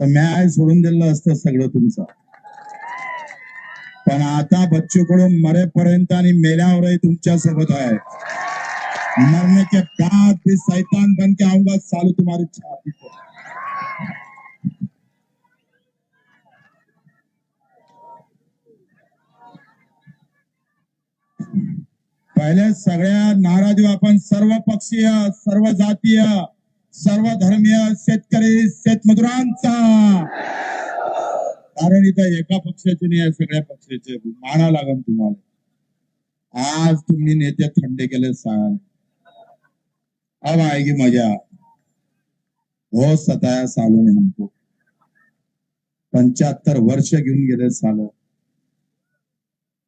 तर म्याय सोडून दिलं असतं सगळं तुमचं. पण आता बच्चू कडून मरेपर्यंत आणि मेल्यावरही तुमच्यासोबत आहे. मरने के बाद भी सैतान बन के आऊंगा सालू तुम्हारी छाती पर पहिले सगळ्या नाराज आपण सर्व पक्षीय सर्व जातीय सर्व धर्मीय शेतकरी शेतमजुरांचा. कारण इथं एका पक्षाचे नाही आहे सगळ्या पक्षाचे. माना लागन तुम्हाला. आज तुम्ही नेते थंडे केले साल अब आएगी मजा. बहुत सताया सालों ने हमको. पंच्याहत्तर वर्ष घेऊन गेले साल.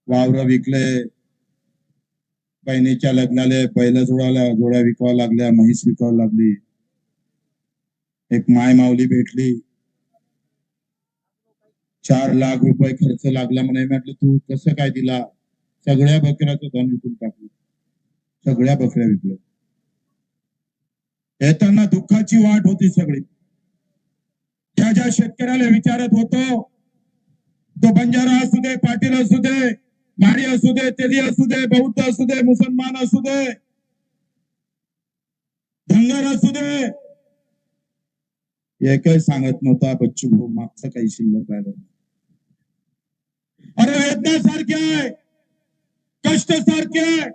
वावर विकले. बहिणीच्या लग्नाले बैल जोडाला जोड्या विकावं लागल्या म्हैस विकावं लागली. एक माय माऊली भेटली. चार लाख रुपये खर्च लागला म्हणे. म्हटलं तू कसं काय दिला? सगळ्या बकऱ्याचं धन विकून टाकलं. सगळ्या बकऱ्या विकल्या. येताना दुःखाची वाट होती सगळी. ज्या ज्या शेतकऱ्याला विचारत होतो तो बंजारा असू दे पाटील असू दे मारी असू दे तेली असू दे बौद्ध असू दे मुसलमान असू दे धनगर असू दे हे काही सांगत नव्हता बच्चू भाऊ मागचं काही शिल्लक राहिलं अरे वेदना सारखे आहे. कष्ट सारखे आहे.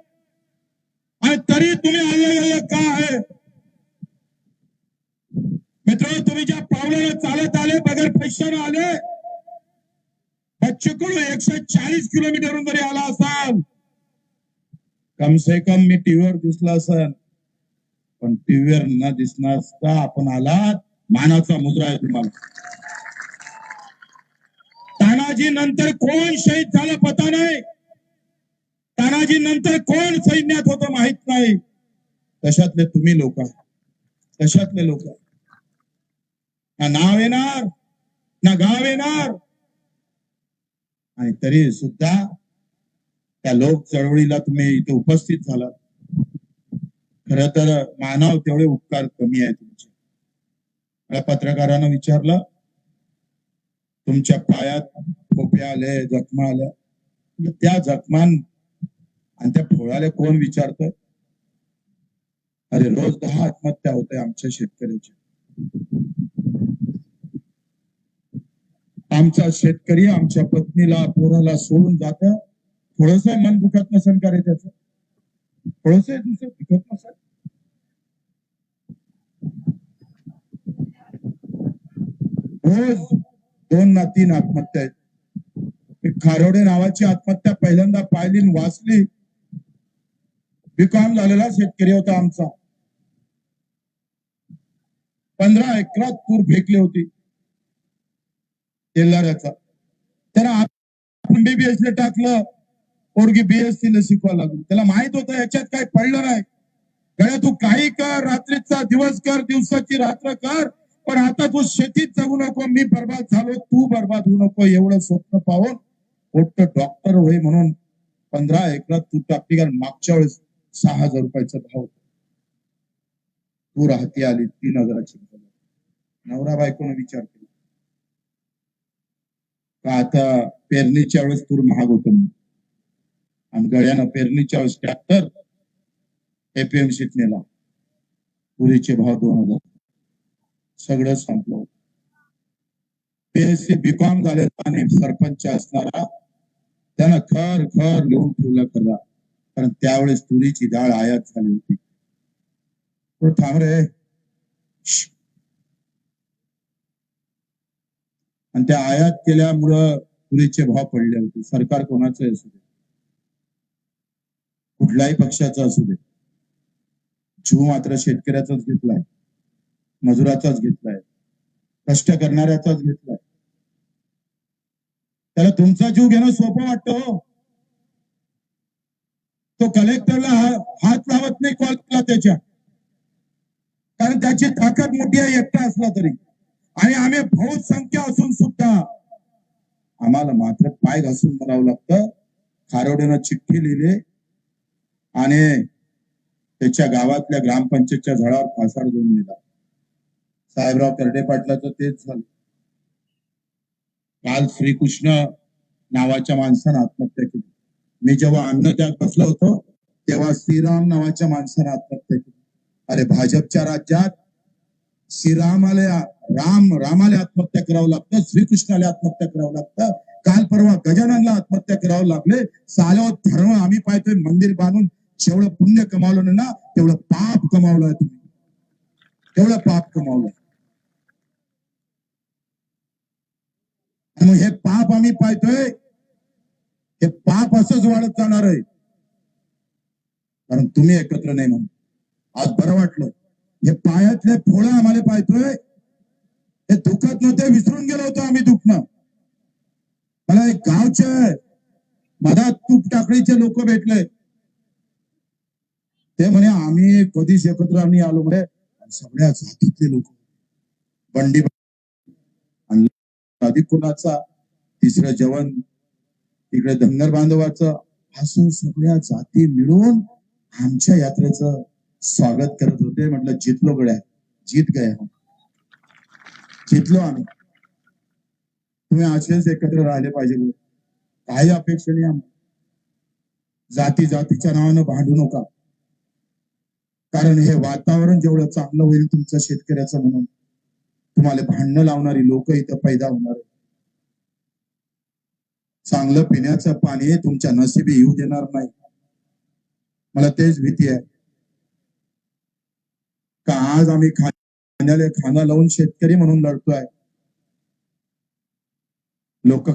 आणि तरी तुम्ही अलग अलग का आहे? मित्र तुम्ही ज्या पावलाला चालत आले बगैर पैशाने आले बच्चूकडून एकशे चाळीस किलोमीटरहून जरी आला असाल कम से कम मी टीव्हीवर दिसला असेल पण टीव्हीवर न दिसणार असता आपण आलात. मानाचा मुद्रा आहे तुम्हाला. तानाजी नंतर कोण शहीद झालं पता नाही. तानाजी नंतर कोण सैन्यात होतं माहीत नाही. तशातले तुम्ही लोक तशातले लोक ना नाव येणार ना गाव येणार. आणि तरी सुद्धा त्या लोक चळवळीला तुम्ही इथे उपस्थित झाला खर तर मानव तेवढे उपकार कमी आहे तुमचे. त्या पत्रकारानं विचारलं तुमच्या पायात खोप्या आले जखमा आल्या. त्या जखमान आणि त्या फोळाले कोण विचारतोय? अरे रोज दहा आत्महत्या होते आमच्या शेतकऱ्याच्या आमचा शेतकरी आमच्या पत्नीला पोराला सोडून जात थोडस मन दुखत नसेल का रे त्याच? थोडस दुसरं दुखत नसेल? रोज दोन ना तीन आत्महत्या आहेत. खारवडे खारोडे नावाची आत्महत्या पहिल्यांदा पाहिली वाचली. बिकॉम झालेला शेतकरी होता आमचा. पंधरा एकरात तूर फेकली होती. तेलाऱ्याचा. त्याला आपण बीबीएस ने टाकलं. पोरगी बीएससी ला शिकवा लागली. त्याला माहीत होतं याच्यात काही पडलं नाही. गळ्या तू काही कर रात्रीचा दिवस कर दिवसाची रात्र कर. पण आता तू शेतीत जगू नको मी बर्बाद झालो तू बर्बाद होऊ नको एवढं स्वप्न पाहून मोठं डॉक्टर होय म्हणून पंधरा एकरात तू टाकली कारण मागच्या वेळेस सहा हजार रुपयाचा भाव होता. तू राहती आली तीन हजाराची नवरा बायकोनं विचार केला. का आता पेरणीच्या वेळेस तूर महाग होतो आणि गड्यानं पेरणीच्या वेळेस ट्रॅक्टर एपीएमसीत नेला. तुरीचे भाव दोन हजार. सगळं संपलं. पीएससी बीकॉम झालेला आणि सरपंच असणारा त्यांना खर खर लिहून ठेवला खरा. कारण त्यावेळेस तुरीची डाळ आयात झाली होती. तो थांब रे. आणि त्या आयात केल्यामुळं तुरीचे भाव पडले होते. सरकार कोणाचं असू दे. कुठल्याही पक्षाचं असू दे. जीव मात्र शेतकऱ्याचाच घेतलाय. मजुराचाच घेतला कष्ट करणाऱ्याचाच घेतलाय त्याला तुमचा जीव घेणं सोपं वाटतं हो. तो कलेक्टरला हात लावत नाही कॉलला त्याच्या. कारण त्याची ताकद मोठी आहे एकटा असला तरी. आणि आम्ही बहुत संख्या असून सुद्धा आम्हाला मात्र पाय घासून मरावं लागतं. खारोड्यानं चिठ्ठी लिहिले. आणि त्याच्या गावातल्या ग्रामपंचायतच्या झाडावर फासार देऊन दिला. साहेबराव तरडे पाटलाचं तेच झालं. काल श्रीकृष्ण नावाच्या माणसानं आत्महत्या केली. मी जेव्हा अन्न बसलो होतो तेव्हा श्रीराम नावाच्या माणसानं आत्महत्या केली. अरे भाजपच्या राज्यात श्रीरामाला राम रामाला आत्महत्या करावं लागतं श्रीकृष्णाला आत्महत्या करावं लागतं. काल परवा गजाननला आत्महत्या करावं लागले. साल्यावर धर्म आम्ही पाहतोय मंदिर बांधून जेवढं पुण्य कमावलं ना तेवढं पाप कमावलं तुम्ही. तेवढं पाप कमावलं आणि मग हे पाप आम्ही पाहतोय. हे पाप असंच वाढत जाणार आहे. कारण तुम्ही एकत्र नाही म्हणून. आज बरं वाटलं. हे पायातले फोळं आम्हाला पाहतोय. हे दुखत नव्हते विसरून गेलो होतो आम्ही दुखणं. मला एक गावचे मधात तूप टाकळीचे लोक भेटले. ते म्हणे आम्ही कधीच एकत्र आम्ही आलो म्हणे. सगळ्या जातीतले लोक. बंडी अधिक कुणाचा तिसरं जेवण तिकडे धनगर बांधवाचं असं सगळ्या जाती मिळून आमच्या यात्रेचं स्वागत करत होते. म्हटलं जितलो गड्या जीत गया जितलो आम्ही. तुम्ही असेच एकत्र राहिले पाहिजे. काही अपेक्षा नाही आम्हाला. जाती जातीच्या नावानं भांडू नका. कारण हे वातावरण जेवढं चांगलं होईल तुमचं शेतकऱ्याचं म्हणून. तुम्हाला भांडणं लावणारी लोक इथं पैदा होणार चांगलं पिण्याचं पाणी तुमच्या नशिबी येऊ देणार नाही. मला तेच भीती आहे. का आज आम्ही खाण्याला खाणं लावून शेतकरी म्हणून लढतोय? लोक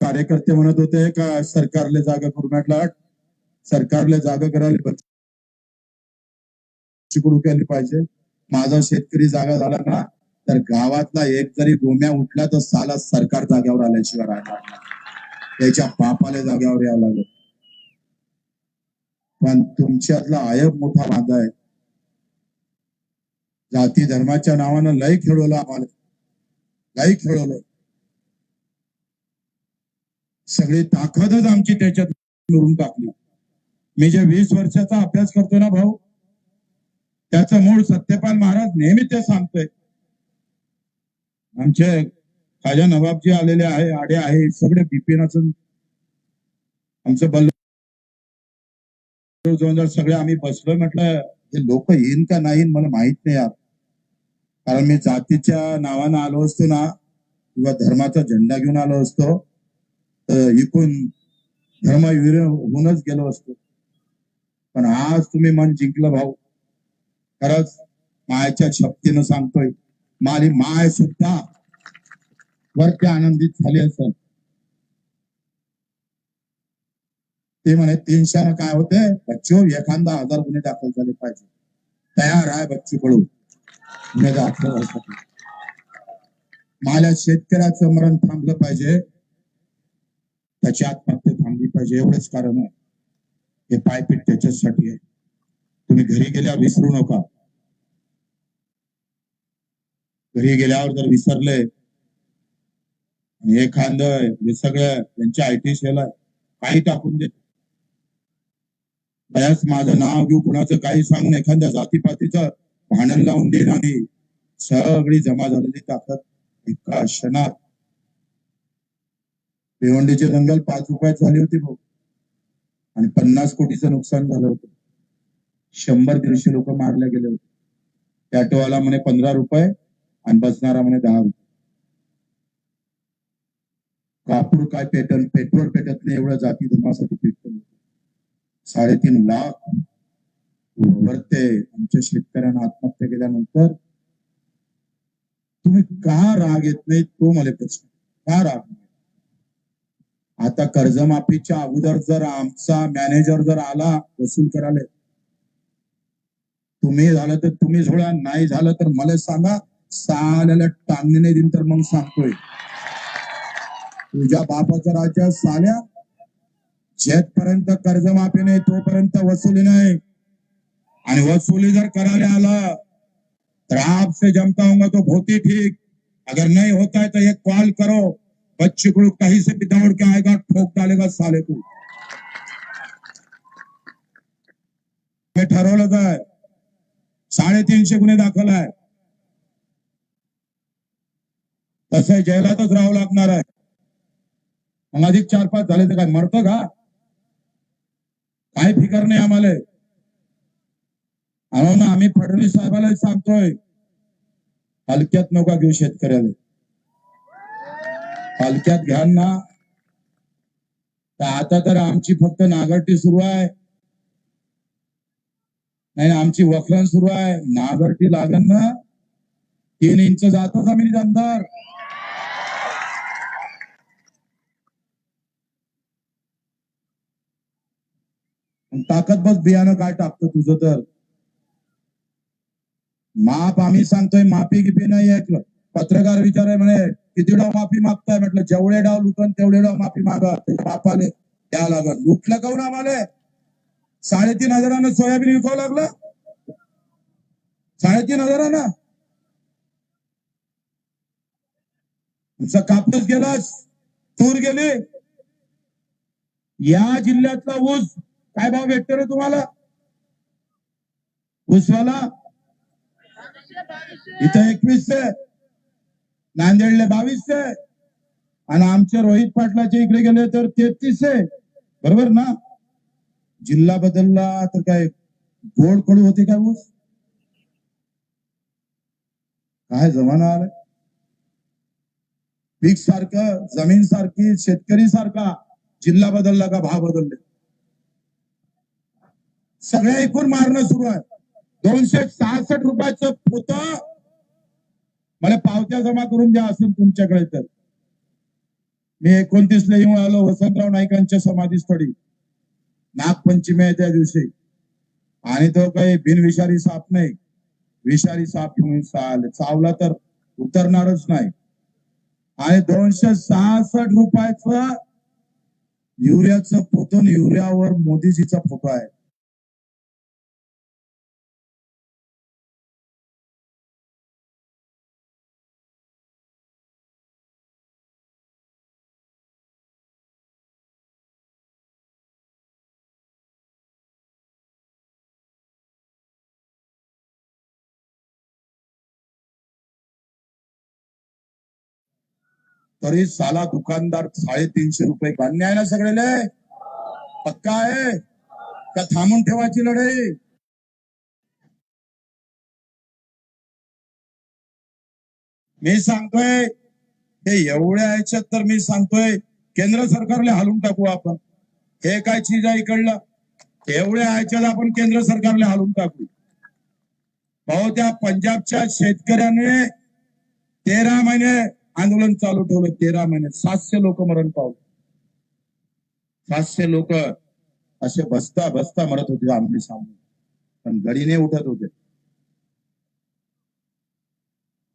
कार्यकर्ते म्हणत होते का सरकारले जागा करू म्हटलं सरकारले जागा करायला चिकडू केली पाहिजे. माझा शेतकरी जागा झाला ना तर गावातला एक जरी गोम्या उठला तर साला सरकार जाग्यावर आल्याशिवाय राहणार त्याच्या बापाला जाग्यावर यावं लागलं. पण तुमच्यातला आयब मोठा बांधा आहे. जाती धर्माच्या नावानं लय खेळवलं आम्हाला. लय खेळवलं. सगळी ताकदच आमची त्याच्यात मिळून टाकली. मी जे वीस वर्षाचा अभ्यास करतो ना भाऊ त्याचं मूळ सत्यपाल महाराज नेहमी ते सांगतोय. आमचे खाजा नवाबजी आलेले आहे आडे आहे सगळे बिपिनाचं आमचं बल्ल जवळ सगळे आम्ही बसलोय म्हटलं हे लोक येईन का नाही मला माहीत नाही यार. कारण मी जातीच्या नावानं आलो असतो ना किंवा धर्माचा झेंडा घेऊन आलो असतो तर इकून धर्मवीर होऊनच गेलो असतो. पण आज तुम्ही मन जिंकलं भाऊ. खरंच मायाच्या शक्तीनं सांगतोय. माझी माय सुद्धा वरती आनंदित झाली असेल. ते म्हणे तीनशे काय होते? बच्चो एखादा हजार गुन्हे दाखल झाले पाहिजे. तयार आहे बच्चू कडू गुन्हे दाखल माझ्या शेतकऱ्याचं मरण थांबलं पाहिजे. त्याची आत्महत्या थांबली पाहिजे. एवढंच कारण आहे. हे पायपीट त्याच्यासाठी आहे. तुम्ही घरी गेल्यावर विसरू नका. घरी गेल्यावर जर विसरले आणि एखाद हे सगळं त्यांच्या आयटी सेल आहे काही टाकून दे. बयाच माझं नाव घेऊ कुणाचं काही सांगून एखाद्या जातीपातीचं भांडण लावून देणारी आणि सगळी जमा झालेली ताकद एका क्षणात. भिवंडीचे दंगल पाच रुपयात झाली होती भाऊ. आणि पन्नास कोटीचं नुकसान झालं होतं. शंभर दीडशे लोक मारले गेले होते. ऑटोवाला म्हणे पंधरा रुपये आणि बसणारा म्हणे दहा रुपये. कापूर काय पेटल पेट्रोल पेटत नाही एवढं जाती धर्मासाठी पेटत. साडेतीन लाख वरते आमच्या शेतकऱ्यांना आत्महत्या केल्यानंतर तुम्ही का राग येत नाही तो मला प्रश्न. का राग नाही? आता कर्जमाफीच्या अगोदर जर आमचा मॅनेजर जर आला वसूल करायला तुम्ही झालं तर तुम्ही सोडा नाही झालं तर मला सांगा. साल्याला टांगणे नाही देईन तर मग सांगतोय. तुझ्या बापाचा राज्य साल्या. जेथपर्यंत कर्जमाफी नाही तोपर्यंत वसुली नाही. आणि वसुली जर करायला आला तर आपसे जमता होगा तो भोती ठीक. अगर नहीं होता है तो एक कॉल करो. बच्चे को कहीं से भी दौड़ के आएगा ठोक डालेगा साले को हे ठरवलं काय साडेतीनशे गुन्हे दाखल आहे. तसं जैलातच राहावं लागणार आहे. मग अधिक चार पाच झाले तर काय मरतो का? काय फिकर नाही आम्हाला. अहो ना आम्ही फडणवीस साहेबाला सांगतोय हलक्यात नका घेऊ शेतकऱ्याला. हलक्यात घ्या ना. तर आता तर आमची फक्त नागरटी सुरू आहे. नाही आमची वखरण सुरू आहे. नागरटी लागन ना. तीन इंच जातो जमिनीत अंदर ताकद बस बियाणं काय टाकतं तुझं तर? माप आम्ही सांगतोय माफी गिपी नाही ऐकलं पत्रकार विचाराय म्हणे किती डाव माफी मागताय? म्हटलं जेवढे डाव लुटन तेवढे डाव माफी मागा. बापाले द्या लागल लुटलं काऊन आम्हाला? साडेतीन हजारानं सोयाबीन विकावं लागलं? साडेतीन हजारानं? तुमचा कापूस गेलास तूर गेली. या जिल्ह्यातला ऊस काय भाव भेटतो रे तुम्हाला? ऊसवाला? इथं एकवीसशे नांदेडले बावीसशे आणि आमच्या रोहित पाटलाच्या इकडे गेले तर तेहतीसशे. बरोबर ना? जिल्हा बदलला तर काय गोड कडू होते काय ऊस काय जमाना आलाय? पीक सारखं जमीन सारखी शेतकरी सारखा जिल्हा बदलला का भाव बदलले? सगळ्या एकूण मारणं सुरू आहे. दोनशे सहासष्ट रुपयाचं पोत मला पावत्या जमा करून द्या असेल तुमच्याकडे तर. मी एकोणतीसला येऊन आलो वसंतराव नाईकांच्या समाधीस्थळी. नागपंचमी आहे त्या दिवशी. आणि तो काही बिनविषारी साप नाही. विषारी साप घेऊन चाल चावला तर उतरणारच नाही. आणि दोनशे सहासष्ट रुपयाच युरियाचं फोटो युरियावर मोदीजीचा फोटो आहे. तरी साला दुकानदार साडेतीनशे रुपये मान्य आहे ना सगळेले? पक्का आहे? का थांबून ठेवायची लढाई? मी सांगतोय हे एवढ्या ह्याच्यात तर मी सांगतोय केंद्र सरकारला हालून टाकू आपण. हे काय चीज आहे इकडलं? एवढ्या ह्याच्यात आपण केंद्र सरकारला हालून टाकू. भाऊ त्या पंजाबच्या शेतकऱ्याने तेरा महिने आंदोलन चालू ठेवलं तेरा महिने. सातशे लोक मरण पावले. सातशे लोक असे बसता बसता मरत होते आमने सामने. पण गडीने उठत होते.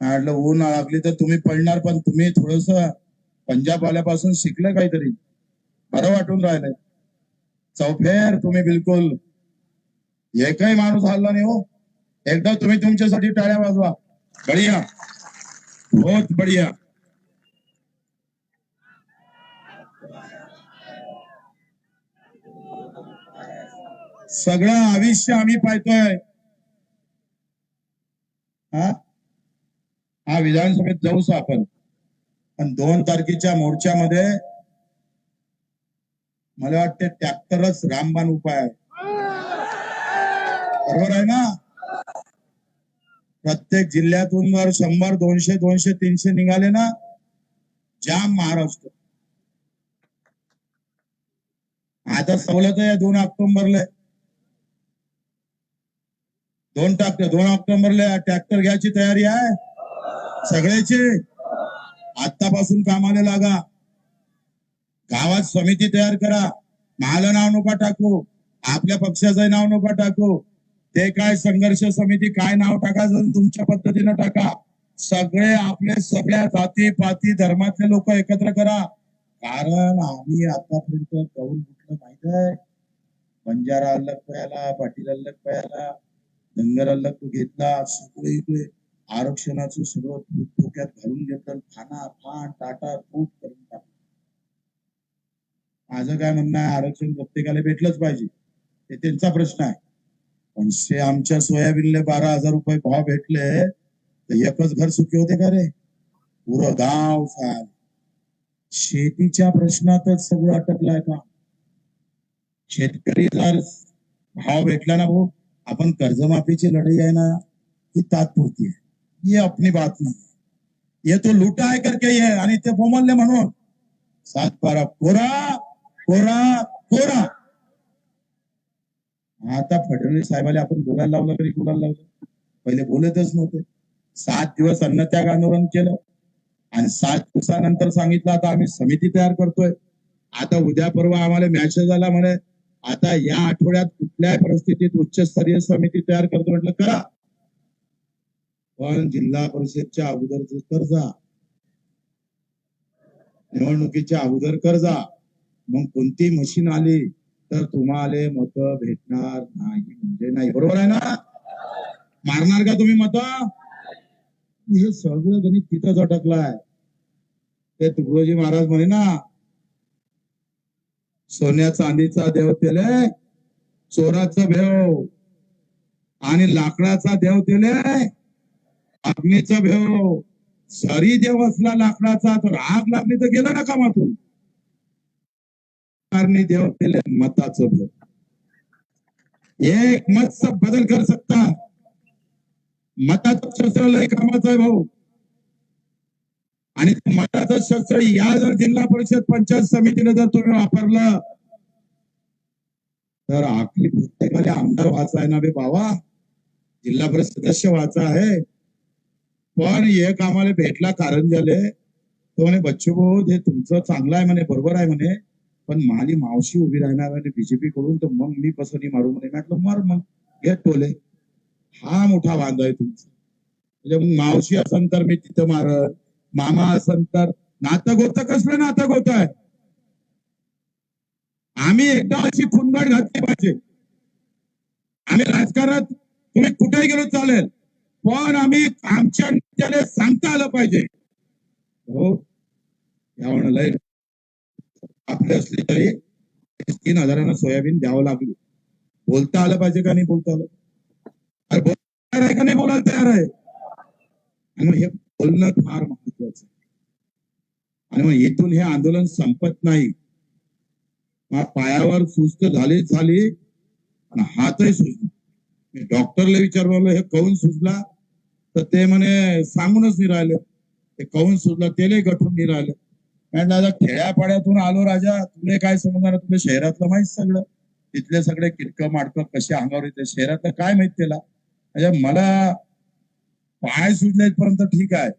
म्हटलं ऊन लागली तर तुम्ही पडणार पण तुम्ही थोडस पंजाब आल्यापासून शिकलं काहीतरी. बरं वाटून राहिलंय. चौफेर तुम्ही बिलकुल एकही माणूस हल्ला नाही हो. एकदा तुम्ही तुमच्यासाठी टाळ्या वाजवा. बढिया. बहुत बढिया. सगळं आयुष्य आम्ही पाहतोय. हा? हा विधानसभेत जाऊच आपण. पण दोन तारखेच्या मोर्चामध्ये मला वाटते ट्रॅक्टरच रामबाण उपाय आहे. बरोबर आहे ना? प्रत्येक जिल्ह्यातून जर शंभर दोनशे दोनशे तीनशे निघाले ना जाम महाराष्ट्र आता सवलत आहे दोन ऑक्टोबरला दोन टाक्टर दोन ऑक्टोबरला ट्रॅक्टर घ्यायची तयारी आहे? सगळ्याची? आतापासून कामाला लागा. गावात समिती तयार करा. माझं नाव नका टाकू. आपल्या पक्षाचं नाव नका टाकू. ते काय संघर्ष समिती काय नाव टाकायचं तुमच्या पद्धतीनं टाका. सगळे आपले सगळ्या जाती पाती धर्मातले लोक एकत्र करा. कारण आम्ही आतापर्यंत जाऊन कुठलं माहीत आहे? बंजारा अलग पयाला पाटील अलग पयाला धनगर तो घेतला सगळे इकडे आरक्षणाचं सगळं डोक्यात घालून घेतलं खाना पान टाटा खूप करून टाकलं. माझं काय म्हणणं आहे आरक्षण प्रत्येकाला भेटलंच पाहिजे. ते त्यांचा प्रश्न आहे. पण से आमच्या सोयाबीनले बारा हजार रुपये भाव भेटले तर एकच घर सुखी होते का रे? पुरं गाव साल शेतीच्या प्रश्नातच सगळं अटकलाय का? शेतकरी जर भाव भेटला ना भाऊ आपण कर्जमाफीची लढाई आहे ना ही तात्पुरती आहे. ये अपनी बात नाही. ये तो लुटा आहे करके ये आणि ते बोमलले म्हणून. सात बारा कोरा कोरा कोरा. आता फडणवीस साहेबाला आपण बोलायला लावलं तरी बोलायला लावलं. पहिले बोलतच नव्हते. सात दिवस अन्नत्याग आंदोलन केलं. आणि सात दिवसानंतर सांगितलं आता आम्ही समिती तयार करतोय. आता उद्या परवा आम्हाला मॅसेज आला म्हणे आता या आठवड्यात कुठल्याही परिस्थितीत उच्चस्तरीय समिती तयार करतो म्हटलं करा. पण जिल्हा परिषदच्या अगोदर कर्जा निवडणुकीच्या अगोदर कर्जा मग कोणती मशीन आली तर तुम्हाला मत भेटणार नाही म्हणजे नाही. बरोबर आहे ना? मारणार का तुम्ही मत? हे सगळं गणित तिथंच अटकलाय. ते तुकडोजी महाराज म्हणे ना सोन्या चांदीचा देव तेले चोराचा भेव आणि लाकडाचा देव तेले अग्नीचा भेव. सरी देव असला लाकडाचा तर आग लागली तर गेला ना कामातून कारणी देव तेले मताचं भेव. एक मत सब बदल कर सकता मताचं शस्त्र लय कामाचं आहे भाऊ. आणि तुम्हाला जर शस्त्र या जर जिल्हा परिषद पंचायत समितीने जर तुम्ही वापरलं तर आपली प्रत्येकाला आमदार वाचाय आहे ना बे बाबा. जिल्हा परिषद सदस्य वाचा आहे. पण एक आम्हाला भेटला कारण झाले. तो म्हणे बच्चू भाऊ हे तुमचं चांगलं आहे म्हणे बरोबर आहे म्हणे पण माझी मावशी उभी राहणार म्हणे बीजेपी कडून तर मग मी पसंती मारू म्हणे. म्हटलं मार मग घे टोले. हा मोठा वांद आहे तुमचा. म्हणजे मग मावशी असन तर मी तिथं मारत मामा असन तर नातं गोत कसलं नातं गोत आहे? आम्ही एकदा अशी खुनगड घातली पाहिजे. आम्ही राजकारणात तुम्ही कुठेही गेलो चालेल पण आम्ही आमच्या नेत्याने सांगता आलं पाहिजे. हो या लय आपले असली तरी तीन हजारांना सोयाबीन द्यावं लागली. बोलता आलं पाहिजे का नाही बोलता आलं? अरे बोल तयार आहे का नाही बोलायला तयार आहे? आणि हे बोलणं फार महत्वाचं आणि मग इथून हे आंदोलन संपत नाही. पायावर सुस्त झाले झाली आणि हातही सुजला. मी डॉक्टरला विचारलं हे कौन सुजला? तर ते म्हणे सांगूनच नाही राहिले. ते कौन सुजला तेले गठून नाही राहिलं. आता खेड्यापाड्यातून आलो राजा तुले काय समजणार? तुला शहरातलं माहीत सगळं. तिथले सगळे किटकं माडकं कसे अंगावर येते? शहरातलं काय माहीत त्याला? म्हणजे मला पाय सुजले पर्यंत ठीक आहे.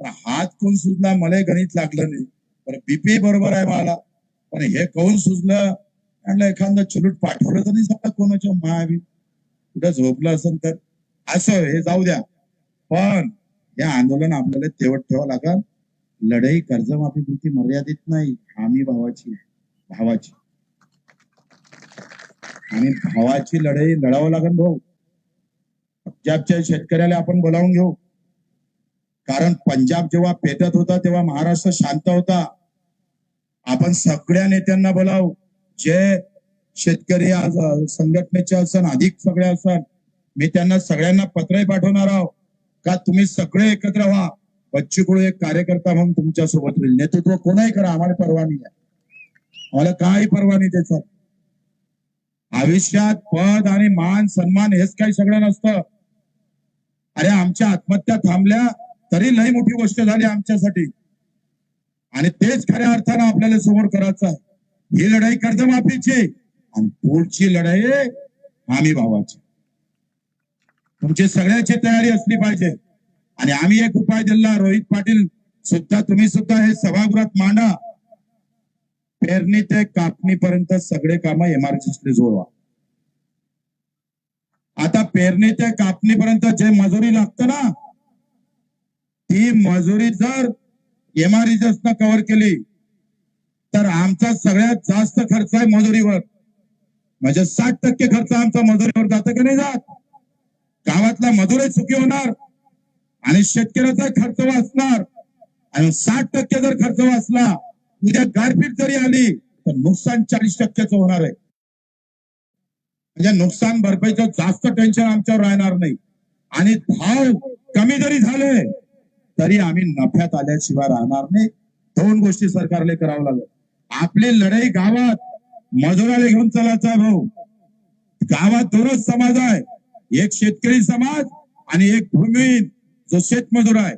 पण हात कोण सुजला मला गणित लागलं नाही. पण बीपी बरोबर आहे मला. पण हे कोण सुजलं? म्हणलं एखादं चुलूट पाठवलं तर नाही समजा कोणाच्या महावीर कुठं झोपलं असेल तर. असं हे जाऊ द्या. पण हे आंदोलन आपल्याला तेवट ठेवावं लागल. लढाई कर्जमाफी पुरती मर्यादित नाही. आम्ही भावाची भावाची. आणि भावाची लढाई लढावं लागेल भाऊ. पंजाबच्या शेतकऱ्याला आपण बोलावून घेऊ. कारण पंजाब जेव्हा पेटत होता तेव्हा महाराष्ट्र शांत होता. आपण सगळ्या नेत्यांना बोलाव. जे शेतकरी आज संघटनेचे असन अधिक सगळे असन मी त्यांना सगळ्यांना पत्रही पाठवणार आहोत का तुम्ही सगळे एकत्र व्हा. बच्चू एक कार्यकर्ता म्हणून तुमच्यासोबत होईल नेतृत्व कोणाही करा आम्हाला परवानगी आहे आम्हाला काही परवानगी त्याचा आयुष्यात पद आणि मान सन्मान हेच काही सगळं नसतं. अरे आमच्या आत्महत्या थांबल्या. तरी लय मोठी गोष्ट झाली आमच्यासाठी. आणि तेच खऱ्या अर्थानं आपल्याला समोर करायचं आहे. ही लढाई कर्जमाफीची आणि पुढची लढाई आम्ही भावाची तुमची सगळ्याची तयारी असली पाहिजे. आणि आम्ही एक उपाय दिला रोहित पाटील सुद्धा तुम्ही सुद्धा हे सभागृहात मांडा. पेरणी ते कापणीपर्यंत सगळे कामं एमआरजीसले जोडवा आता पेरणी ते कापणीपर्यंत जे मजुरी लागतं ना ती मजुरी जर एमआरजीएस न कव्हर केली तर आमचा सगळ्यात जास्त खर्च आहे मजुरीवर. म्हणजे साठ टक्के खर्च आमचा मजुरीवर जातं की नाही जात? गावातला मजुरी सुखी होणार आणि शेतकऱ्याचा खर्च वाचणार आणि साठ टक्के जर खर्च वाचला उद्या गारपीट जरी आली तर नुकसान चाळीस टक्क्याचं होणार आहे. म्हणजे नुकसान भरपाईचं जास्त टेन्शन आमच्यावर राहणार नाही. आणि भाव कमी जरी झाले तरी आम्ही नफ्यात आल्याशिवाय राहणार नाही. दोन गोष्टी सरकारला करावं लागेल. आपली लढाई गावात मजुराला घेऊन चालायचा भाऊ. गावात दोनच समाज आहे. एक शेतकरी समाज आणि एक भूमिहीन जो शेतमजूर आहे.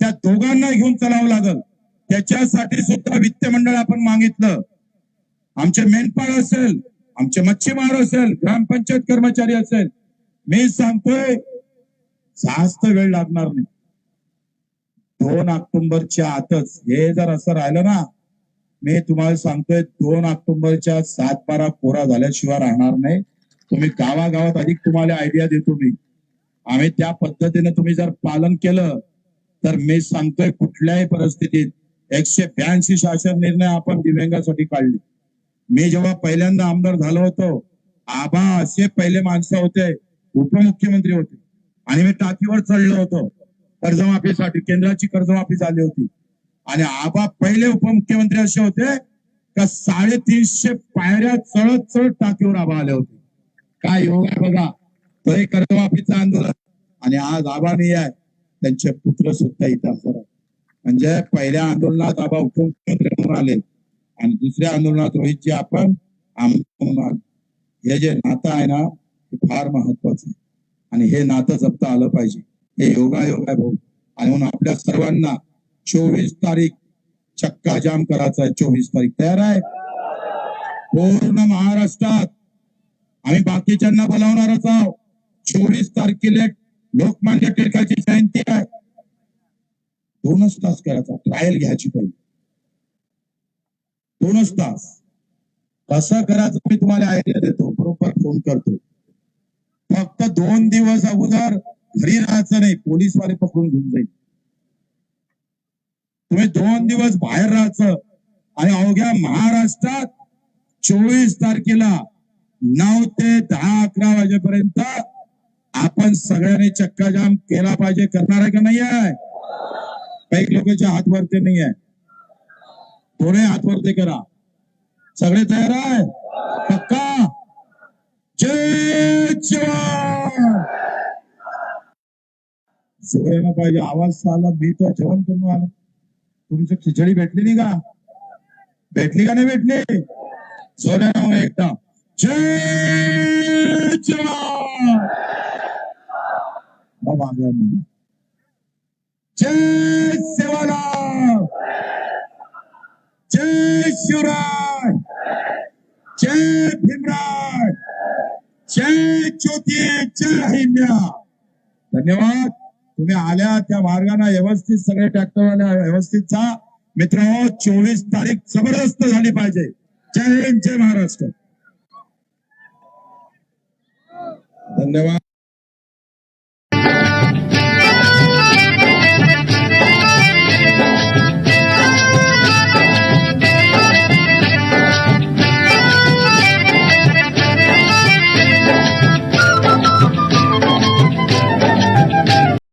त्या दोघांना घेऊन चालावं लागल. त्याच्यासाठी सुद्धा वित्त मंडळ आपण मागितलं. आमचे मेंढपाळ असेल आमचे मच्छीमार असेल ग्रामपंचायत कर्मचारी असेल. मी सांगतोय जास्त वेळ लागणार नाही. दोन ऑक्टोबरच्या आतच हे जर असं राहिलं ना मी तुम्हाला सांगतोय दोन ऑक्टोबरच्या सात बारा पोरा झाल्याशिवाय राहणार नाही. तुम्ही गावागावात अधिक तुम्हाला आयडिया देतो मी. आम्ही त्या पद्धतीने तुम्ही जर पालन केलं तर मी सांगतोय कुठल्याही परिस्थितीत एकशे ब्याऐंशी शासन निर्णय आपण दिव्यांगासाठी काढले. मी जेव्हा पहिल्यांदा आमदार झालो होतो आबा असे पहिले माणसं होते उपमुख्यमंत्री होते. आणि मी टाकीवर चढलो होतो. कर्जमाफीसाठी केंद्राची कर्जमाफी झाली होती. आणि आबा पहिले उपमुख्यमंत्री असे होते का साडेतीनशे पायऱ्या चढत चढ टाकीवर आबा आले होते. काय योग आहे बघा तो एक कर्जमाफीचं आंदोलन. आणि आज आबा नाही आहे त्यांचे पुत्र सुद्धा इथं असणार म्हणजे पहिल्या आंदोलनात आबा उपमुख्यमंत्री म्हणून आले. आणि दुसऱ्या आंदोलनात रोहितजी आपण हे जे नातं आहे ना ते फार महत्वाचं आहे. आणि हे नातं जपता आलं पाहिजे. हे योगायोग आहे भाऊ. आणि म्हणून आपल्या सर्वांना चोवीस तारीख चक्का जाम करायचा आहे. चोवीस तारीख तयार आहे? पूर्ण महाराष्ट्रात आम्ही बाकीच्यांना बोलावणारच आहोत. चोवीस तारखेला लोकमान्य टिळकाची जयंती आहे. दोनच तास करायचा. ट्रायल घ्यायची पहिली. दोनच तास. कसं करायचं मी तुम्हाला आयडिया देतो. बरोबर फोन करतो फक्त दोन दिवस अगोदर घरी राहायचं नाही पोलीसवाले पकडून घेऊन जाईल. तुम्ही दोन दिवस बाहेर राहायचं आणि अवघ्या महाराष्ट्रात चोवीस तारखेला नऊ ते दहा अकरा वाजेपर्यंत आपण सगळ्यांनी चक्काजाम केला पाहिजे. करणार आहे का नाही आहे? काही लोकांच्या हातवरती नाही आहे. थोडे हातवरती करा. सगळे तयार आहे? पक्का? जय जवान! सगळ्यांना पाहिजे. आवाज आला मी तर जेवण करून आलो. तुमची खिचडी भेटली नाही का? भेटली का नाही भेटली? सोन्या एकदा. जय जवान! जय सेवालाल! जय शिवराय! जय भीमराय! जय ज्योती जय हिंद्या धन्यवाद. तुम्ही आल्या त्या मार्गाने व्यवस्थित सगळे ट्रॅक्टरवाले व्यवस्थित जा. मित्र चोवीस तारीख जबरदस्त झाली पाहिजे. जय हिंद जय महाराष्ट्र. धन्यवाद.